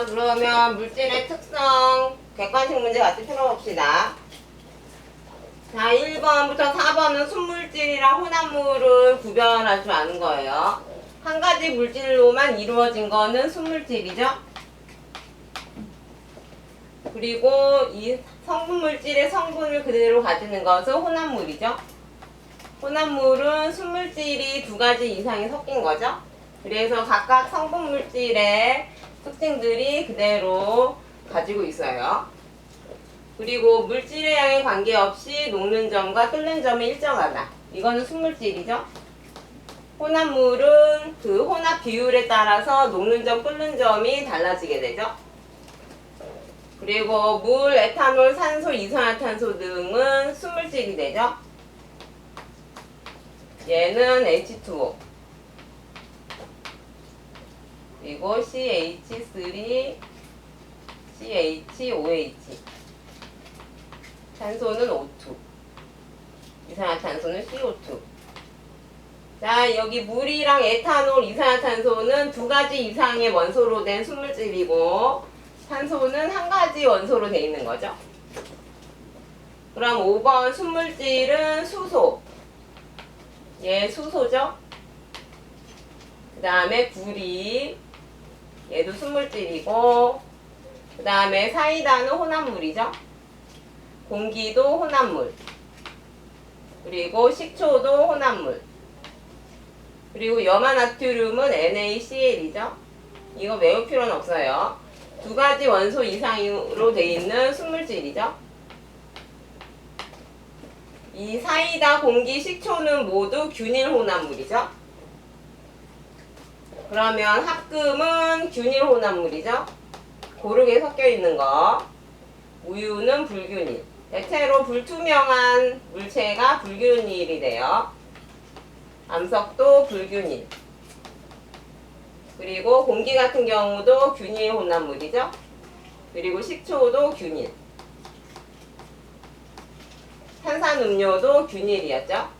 자, 그러면 물질의 특성 객관식 문제 같이 풀어봅시다. 자, 1번부터 4번은 순물질이랑 혼합물을 구별할 줄 아는 거예요. 한 가지 물질로만 이루어진 거는 순물질이죠. 그리고 이 성분 물질의 성분을 그대로 가지는 것은 혼합물이죠. 혼합물은 순물질이 두 가지 이상이 섞인 거죠. 그래서 각각 성분 물질의 특징들이 그대로 가지고 있어요. 그리고 물질의 양에 관계없이 녹는 점과 끓는 점이 일정하다. 이거는 순물질이죠. 혼합물은 그 혼합 비율에 따라서 녹는 점, 끓는 점이 달라지게 되죠. 그리고 물, 에탄올, 산소, 이산화탄소 등은 순물질이 되죠. 얘는 H2O. 그리고 CH3, CHOH. 탄소는 O2. 이산화탄소는 CO2. 자, 여기 물이랑 에탄올, 이산화탄소는 두 가지 이상의 원소로 된 순물질이고, 탄소는 한 가지 원소로 돼 있는 거죠. 그럼 5번 순물질은 수소. 얘 수소죠. 그 다음에 구리. 얘도 순물질이고, 그 다음에 사이다는 혼합물이죠. 공기도 혼합물. 그리고 식초도 혼합물. 그리고 염화나트륨은 NaCl이죠. 이거 외울 필요는 없어요. 두 가지 원소 이상으로 돼 있는 순물질이죠. 이 사이다, 공기, 식초는 모두 균일 혼합물이죠. 그러면 합금은 균일 혼합물이죠. 고르게 섞여 있는 거. 우유는 불균일. 대체로 불투명한 물체가 불균일이 돼요. 암석도 불균일. 그리고 공기 같은 경우도 균일 혼합물이죠. 그리고 식초도 균일. 탄산음료도 균일이었죠.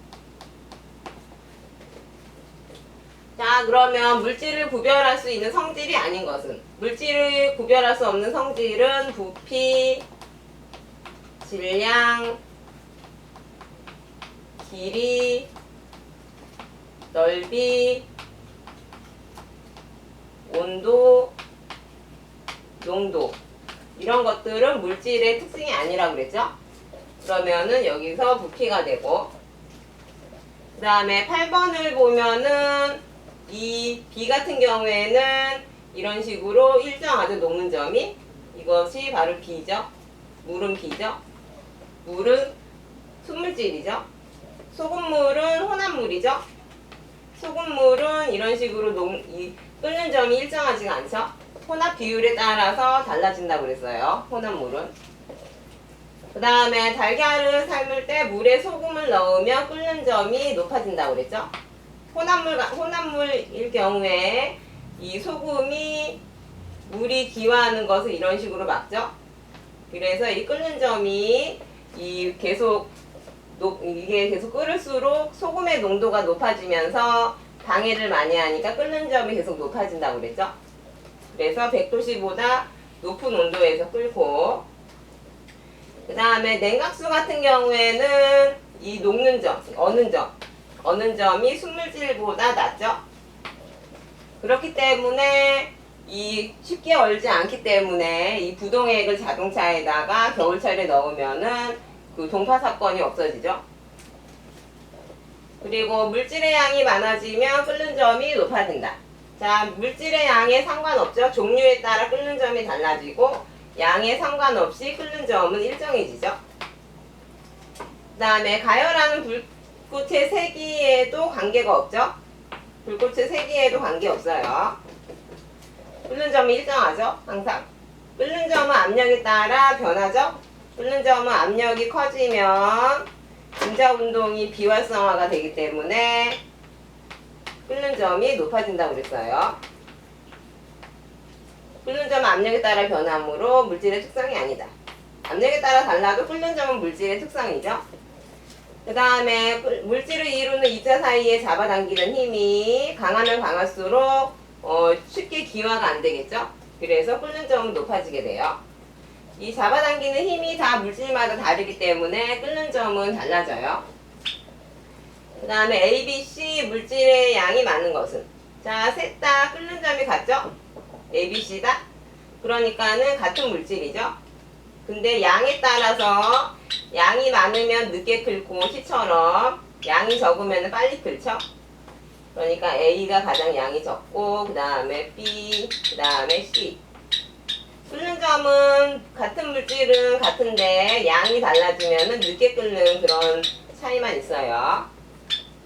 자, 그러면 물질을 구별할 수 있는 성질이 아닌 것은 물질을 구별할 수 없는 성질은 부피, 질량, 길이, 넓이, 온도, 농도 이런 것들은 물질의 특징이 아니라고 그랬죠? 그러면은 여기서 부피가 되고 그 다음에 8번을 보면은 이 B 같은 경우에는 이런 식으로 일정하게 녹는 점이 이것이 바로 B죠. 물은 B죠. 물은 순물질이죠. 소금물은 혼합물이죠. 소금물은 이런 식으로 녹, 이 끓는 점이 일정하지가 않죠. 혼합 비율에 따라서 달라진다고 그랬어요. 혼합물은. 그 다음에 달걀을 삶을 때 물에 소금을 넣으면 끓는 점이 높아진다고 그랬죠. 혼합물, 혼합물일 경우에 이 소금이 물이 기화하는 것을 이런 식으로 막죠. 그래서 이 끓는 점이 이 계속 높, 이게 계속 끓을수록 소금의 농도가 높아지면서 방해를 많이 하니까 끓는 점이 계속 높아진다고 그랬죠. 그래서 100도씨보다 높은 온도에서 끓고 그 다음에 냉각수 같은 경우에는 이 녹는 점, 어는 점, 어는 점이 순물질보다 낮죠. 그렇기 때문에 이 쉽게 얼지 않기 때문에 이 부동액을 자동차에다가 겨울철에 넣으면은 그 동파 사건이 없어지죠. 그리고 물질의 양이 많아지면 끓는 점이 높아진다. 자, 물질의 양에 상관없죠. 종류에 따라 끓는 점이 달라지고 양에 상관없이 끓는 점은 일정해지죠. 그 다음에 가열하는 불 꽃의 세기에도 관계가 없죠. 불꽃의 세기에도 관계없어요. 끓는 점이 일정하죠. 항상. 끓는 점은 압력에 따라 변하죠. 끓는 점은 압력이 커지면 분자 운동이 비활성화가 되기 때문에 끓는 점이 높아진다고 그랬어요. 끓는 점은 압력에 따라 변함으로 물질의 특성이 아니다. 압력에 따라 달라도 끓는 점은 물질의 특성이죠. 그 다음에 물질을 이루는 입자 사이에 잡아당기는 힘이 강하면 강할수록 어, 쉽게 기화가 안 되겠죠. 그래서 끓는 점은 높아지게 돼요. 이 잡아당기는 힘이 다 물질마다 다르기 때문에 끓는 점은 달라져요. 그 다음에 A, B, C 물질의 양이 많은 것은 자, 셋 다 끓는 점이 같죠? A, B, C다? 그러니까는 같은 물질이죠? 근데 양에 따라서 양이 많으면 늦게 끓고 C처럼 양이 적으면 빨리 끓죠? 그러니까 A가 가장 양이 적고 그 다음에 B, 그 다음에 C 끓는 점은 같은 물질은 같은데 양이 달라지면 늦게 끓는 그런 차이만 있어요.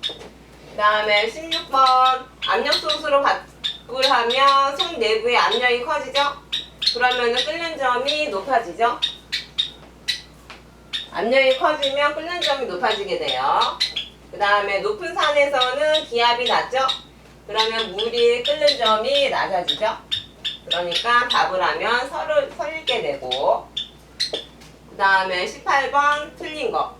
그 다음에 16번 압력솥으로 바꿀 하면 속 내부의 압력이 커지죠? 그러면은 끓는 점이 높아지죠? 압력이 커지면 끓는 점이 높아지게 돼요. 그 다음에 높은 산에서는 기압이 낮죠? 그러면 물이 끓는 점이 낮아지죠? 그러니까 답을 하면 설을 설게 되고 그 다음에 18번 틀린 거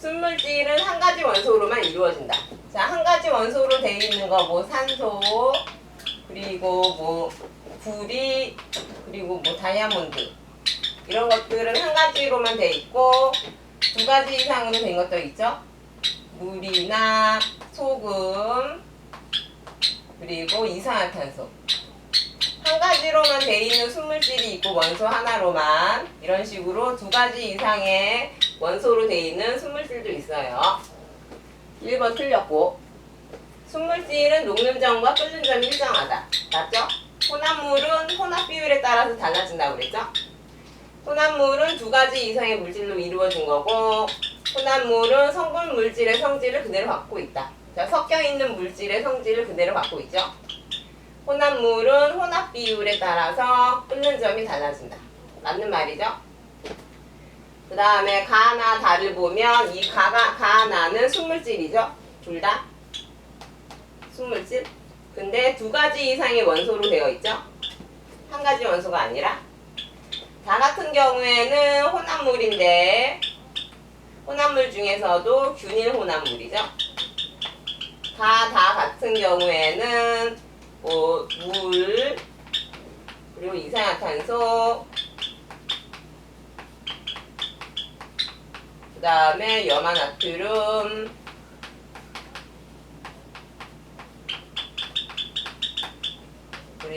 순물질은 한 가지 원소로만 이루어진다 자 한 가지 원소로 되어 있는 거 뭐 산소 그리고 뭐 구리 그리고 뭐 다이아몬드 이런 것들은 한 가지로만 돼 있고 두 가지 이상으로 된 것도 있죠 물이나 소금 그리고 이산화탄소 한 가지로만 돼 있는 순물질이 있고 원소 하나로만 이런 식으로 두 가지 이상의 원소로 돼 있는 순물질도 있어요. 1번 틀렸고 순물질은 녹는 점과 끓는 점이 일정하다. 맞죠? 혼합물은 혼합 비율에 따라서 달라진다고 그랬죠? 혼합물은 두 가지 이상의 물질로 이루어진 거고 혼합물은 성분 물질의 성질을 그대로 갖고 있다. 자, 섞여 있는 물질의 성질을 그대로 갖고 있죠? 혼합물은 혼합 비율에 따라서 끓는 점이 달라진다. 맞는 말이죠? 그 다음에 가나 다를 보면 이 가가 가나는 순물질이죠? 둘 다? 순물질? 근데 두 가지 이상의 원소로 되어 있죠? 한 가지 원소가 아니라 다 같은 경우에는 혼합물인데 혼합물 중에서도 균일 혼합물이죠? 다 다 같은 경우에는 뭐, 물, 그리고 이산화탄소, 그 다음에 염화나트륨,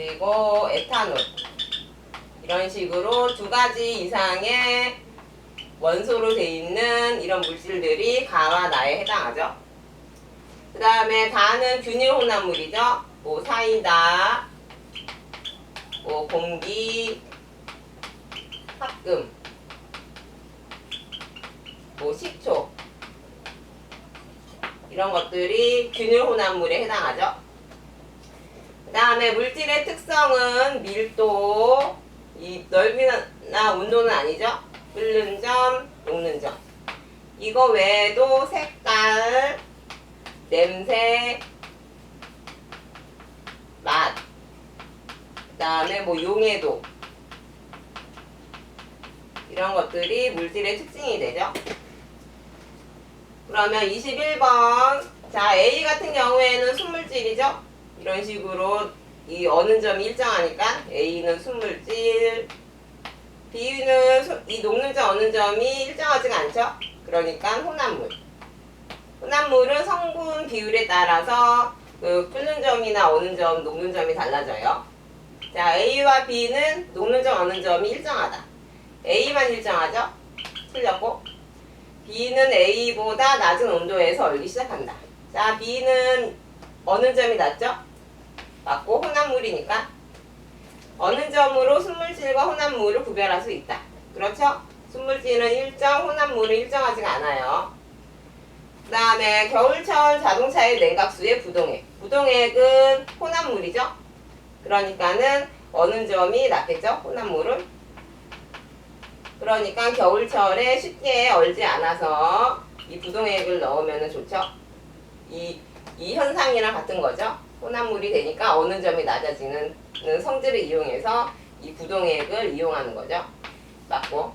그리고 에탄올. 이런 식으로 두 가지 이상의 원소로 돼 있는 이런 물질들이 가와 나에 해당하죠. 그 다음에 다는 균일 혼합물이죠. 뭐 사이다, 뭐 공기, 합금, 뭐 식초 이런 것들이 균일 혼합물에 해당하죠. 그 다음에 물질의 특성은 밀도, 이 넓이나 온도는 아니죠. 끓는 점, 녹는 점. 이거 외에도 색깔, 냄새, 맛, 그 다음에 뭐 용해도 이런 것들이 물질의 특징이 되죠. 그러면 21번 자 A 같은 경우에는 순물질이죠. 이런 식으로 이 어느 점이 일정하니까 A는 순물질 B는 소- 이 녹는 점 어느 점이 일정하지가 않죠. 그러니까 혼합물. 혼합물은 성분 비율에 따라서 그 끓는 점이나 어는 점, 녹는 점이 달라져요. 자, A와 B는 녹는 점, 어는 점이 일정하다. A만 일정하죠? 틀렸고. B는 A보다 낮은 온도에서 얼기 시작한다. 자, B는 어느 점이 낮죠? 맞고 혼합물이니까 어느 점으로 순물질과 혼합물을 구별할 수 있다. 그렇죠? 순물질은 일정, 혼합물은 일정하지가 않아요. 그 다음에 겨울철 자동차의 냉각수의 부동액. 부동액은 혼합물이죠? 그러니까는 어느 점이 낮겠죠? 혼합물은. 그러니까 겨울철에 쉽게 얼지 않아서 이 부동액을 넣으면 좋죠? 이, 이 현상이랑 같은 거죠? 혼합물이 되니까 어느 점이 낮아지는 성질을 이용해서 이 부동액을 이용하는 거죠? 맞고.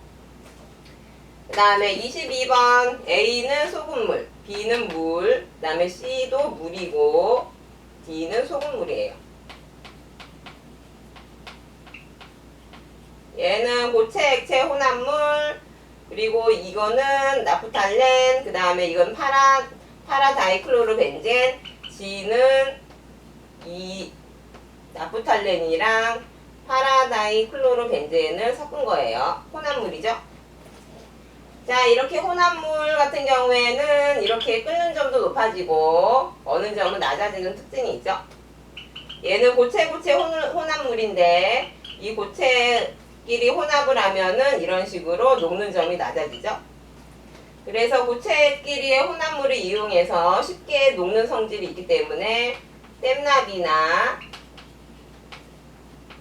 그 다음에 22번 A는 소금물, B는 물, 그 다음에 C도 물이고 D는 소금물이에요. 얘는 고체, 액체, 혼합물, 그리고 이거는 나프탈렌, 그 다음에 이건 파라, 파라다이클로로벤젠, G는 이 나프탈렌이랑 파라다이 클로로벤젠을 섞은 거예요. 혼합물이죠. 자, 이렇게 혼합물 같은 경우에는 이렇게 끓는 점도 높아지고 어느 점은 낮아지는 특징이 있죠. 얘는 고체 고체 혼, 혼합물인데 이 고체끼리 혼합을 하면은 이런 식으로 녹는 점이 낮아지죠. 그래서 고체끼리의 혼합물을 이용해서 쉽게 녹는 성질이 있기 때문에 땜납이나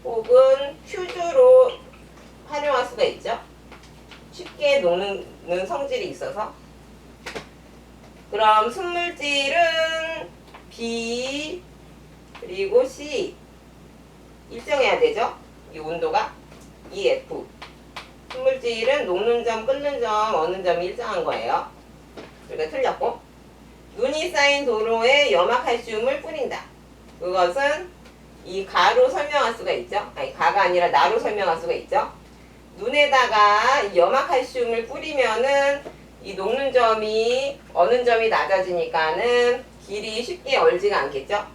혹은 퓨즈로 활용할 수가 있죠. 쉽게 녹는 성질이 있어서 그럼 순물질은 B 그리고 C 일정해야 되죠? 이 온도가 EF 순물질은 녹는 점, 끓는 점, 어는 점이 일정한 거예요. 그러니까 틀렸고 눈이 쌓인 도로에 염화칼슘을 뿌린다. 그것은 이 가로 설명할 수가 있죠. 아니 가가 아니라 나로 설명할 수가 있죠. 눈에다가 이 염화칼슘을 뿌리면은 이 녹는 점이 어는 점이 낮아지니까는 길이 쉽게 얼지가 않겠죠.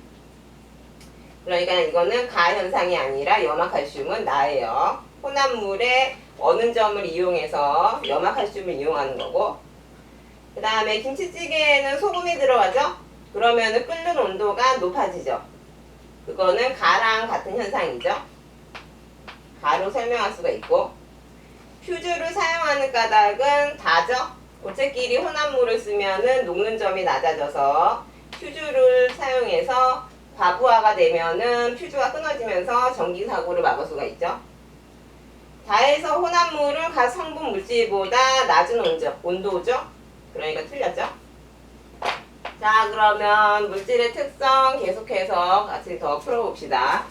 그러니까 이거는 가 현상이 아니라 염화칼슘은 나예요. 혼합물에 어는 점을 이용해서 염화칼슘을 이용하는 거고 그 다음에 김치찌개에는 소금이 들어가죠? 그러면은 끓는 온도가 높아지죠. 그거는 가랑 같은 현상이죠. 가로 설명할 수가 있고 퓨즈를 사용하는 까닭은 다죠. 고체끼리 혼합물을 쓰면은 녹는 점이 낮아져서 퓨즈를 사용해서 과부하가 되면은 퓨즈가 끊어지면서 전기 사고를 막을 수가 있죠. 다해서 혼합물은 각 성분 물질보다 낮은 온도, 온도죠. 그러니까 틀렸죠. 자 그러면 물질의 특성 계속해서 같이 더 풀어봅시다.